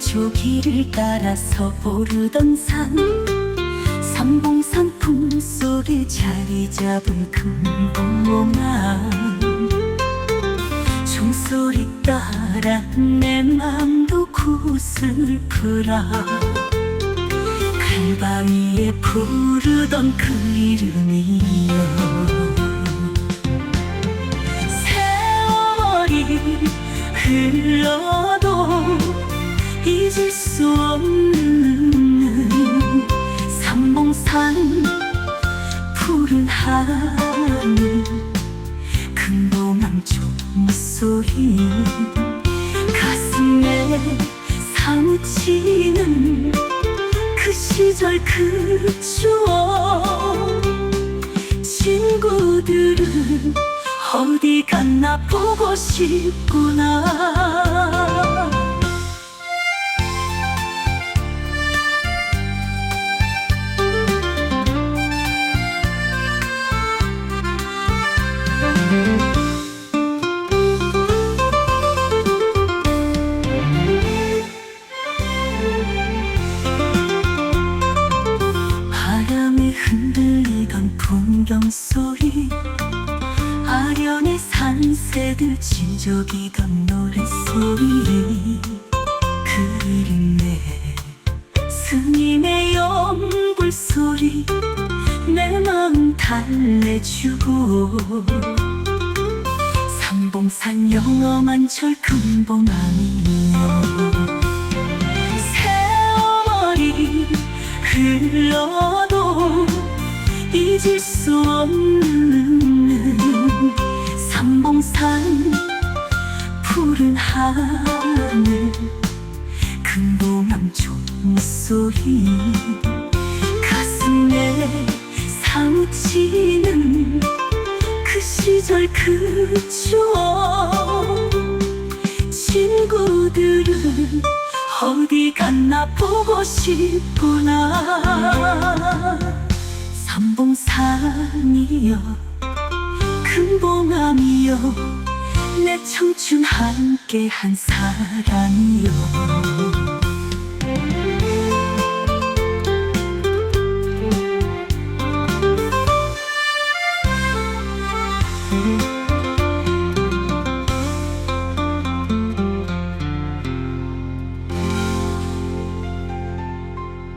조기를 따라서 오르던 산. 삼봉산 품속에 자리 잡은 금봉아 종소리 따라 내 맘도 구슬프라 갈방이에 부르던 그 이름이여. 흘러도 잊을 수 없는 삼봉산 푸른 하늘 금봉암 종소리 가슴에 사무치는 그 시절 그 추억. 친구들은 어디 갔나 보고 싶구나 흔들리던 풍경 소리 아련의 산새들 진적이던 노랫소리 그림에 스님의 연불 소리 내 마음 달래주고 삼봉산 영험한 철 금봉아니 잊을 수 없는 삼봉산 푸른 하늘 금봉암 종소리 가슴에 사무치는 그 시절 그 추억. 친구들은 어디 갔나 보고 싶구나 금봉암이여 내 청춘 함께 한 사랑이여